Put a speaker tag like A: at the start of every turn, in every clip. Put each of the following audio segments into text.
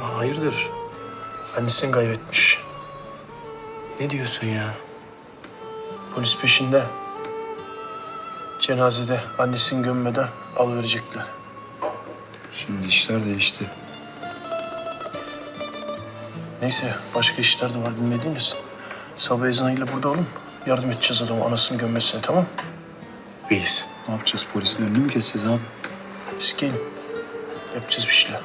A: Hayırdır? Annesini kaybetmiş. Ne diyorsun ya? Polis peşinde. Cenazede annesini gömmeden alıverecekler.
B: Şimdi işler değişti.
A: Neyse başka işler de var bilmediğiniz. Sabah ezanıyla burada olun. Yardım edeceğiz adama anasını gömmesine tamam Biz.
B: Ne yapacağız? Polisin önünü mü keseceğiz abi?
A: Siz gelin. Yapacağız bir şeyler.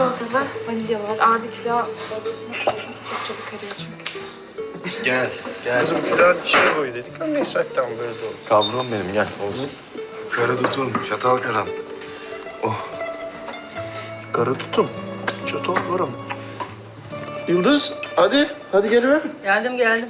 C: Çikolatalı, vanilyalı var. Abi kilo balosunu koydum. Çok çabuk eriyor çünkü.
A: Gel, gel. Kızım pilav içine koy dedik ama neyse tamam böyle de olur.
B: Kavrum benim gel olsun. Kara tutum, çatal karam. Oh.
A: Kara tutum. Çatal varam. Yıldız hadi, hadi geliver.
D: Geldim geldim.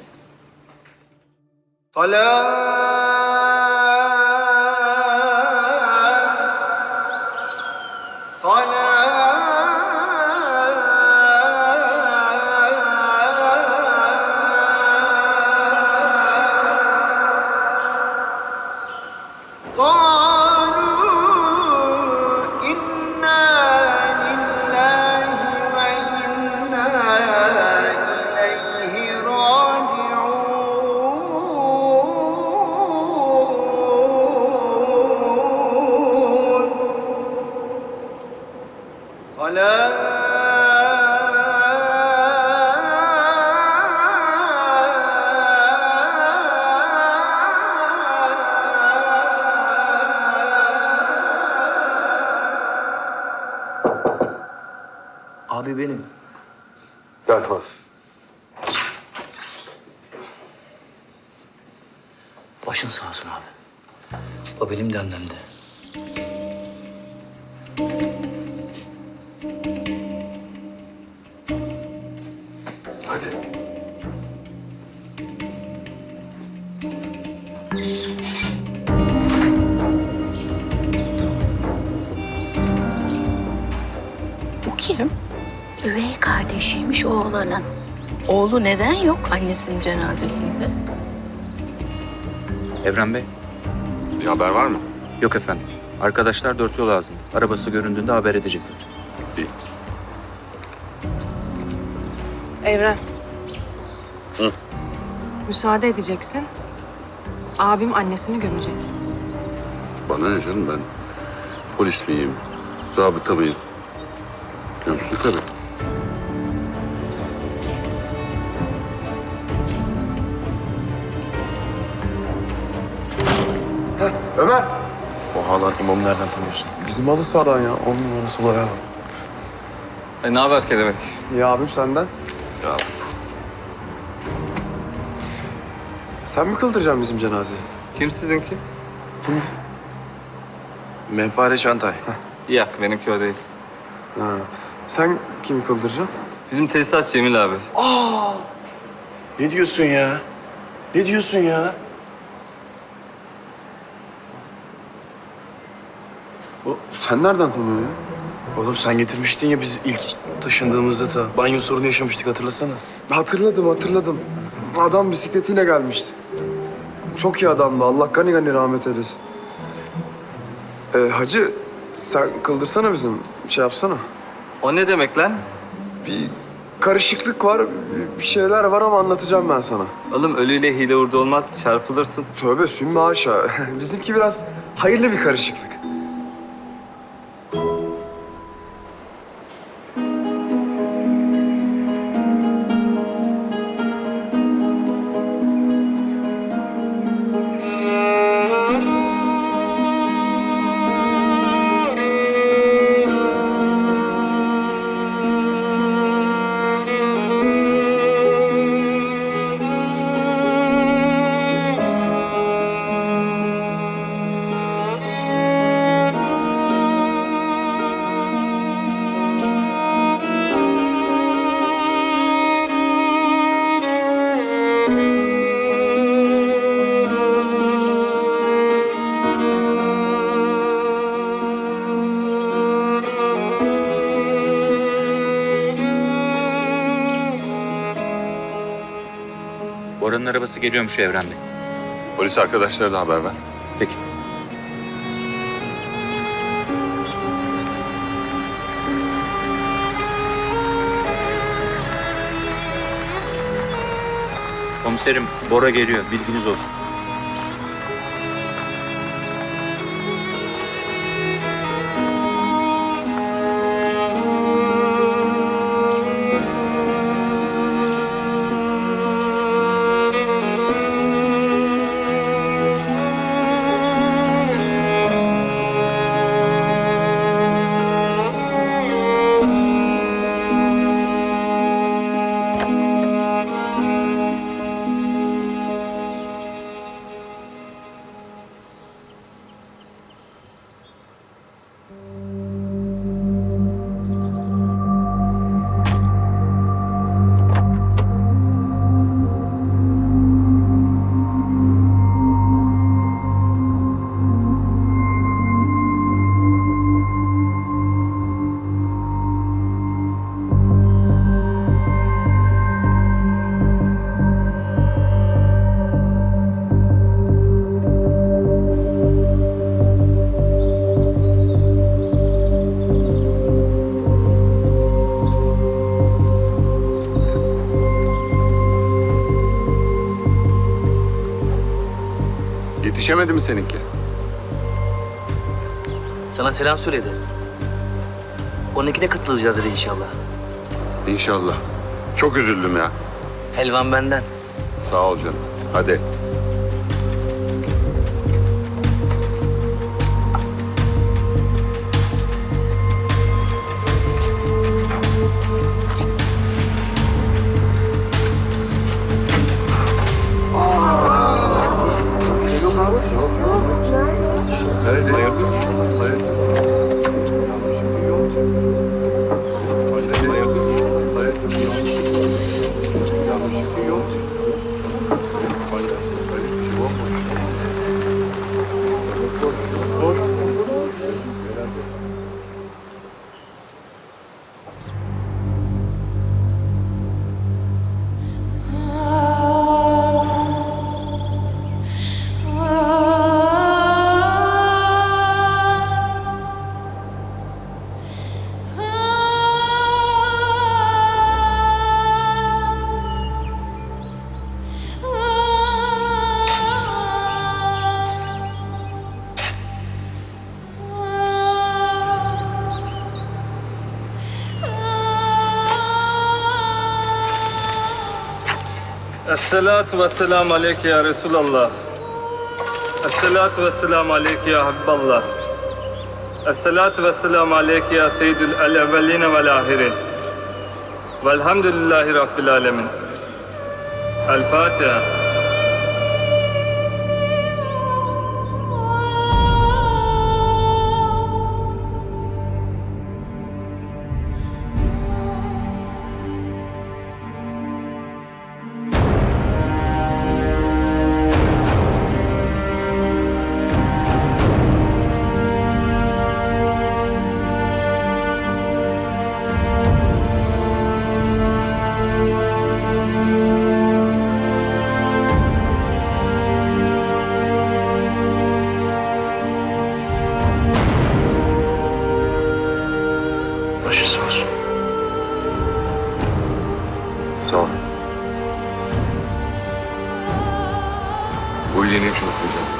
E: Abi benim.
B: Gelmez.
E: Başın sağ olsun abi. O benim de annemdi.
B: Hadi.
F: Kim? Üvey kardeşiymiş oğlanın. Oğlu neden yok annesinin cenazesinde?
G: Evren Bey.
H: Bir haber var mı?
G: Yok efendim. Arkadaşlar dört yol ağzında. Arabası göründüğünde haber edecekler.
H: İyi.
I: Evren. Müsaade edeceksin. Abim annesini gömecek.
H: Bana ne canım ben polis miyim, zabıta mıyım? Gömsün tabii.
B: Ömer.
A: O halan imamı nereden tanıyorsun?
B: Bizim halı sahadan ya. On numarası olayağı var.
J: E ne haber kelebek?
B: İyi abim senden.
H: Ya
B: Sen mi kıldıracaksın bizim cenazeyi?
J: Kim sizinki?
B: Kimdi?
G: Mehpare Çantay.
J: Yak benimki o değil.
B: Ha. Sen kimi kıldıracaksın?
J: Bizim tesisat Cemil abi.
A: Ne diyorsun ya? Ne diyorsun ya?
B: O, sen nereden tanıyorsun ya?
A: Oğlum sen getirmiştin ya biz ilk taşındığımızda da banyo sorunu yaşamıştık hatırlasana.
B: Hatırladım hatırladım. Adam bisikletiyle gelmişti. Çok iyi adamdı. Allah gani gani rahmet eylesin. Ee, hacı sen kıldırsana bizim. Şey yapsana.
J: O ne demek lan?
B: Bir karışıklık var. Bir şeyler var ama anlatacağım ben sana.
J: Oğlum ölüyle hile hurda olmaz çarpılırsın.
B: Tövbe sümme haşa. Bizimki biraz hayırlı bir karışıklık.
G: Oranın arabası geliyormuş Evren Bey.
H: Polis arkadaşlara da haber ver.
G: Peki. Komiserim Bora geliyor. Bilginiz olsun. Thank you.
H: Yetişemedi mi seninki?
E: Sana selam söyledi. 12'de katılacağız dedi inşallah.
H: İnşallah. Çok üzüldüm ya.
E: Helvan benden.
H: Sağ ol canım. Hadi.
J: Esselatu ve selamu aleyke ya Resulallah. Esselatu ve selamu aleyke ya Habiballah. Esselatu ve selamu aleyke ya Seyyidül el evveline vel ahirin. Velhamdülillahi Rabbil alemin. El Fatiha.
H: Hocam.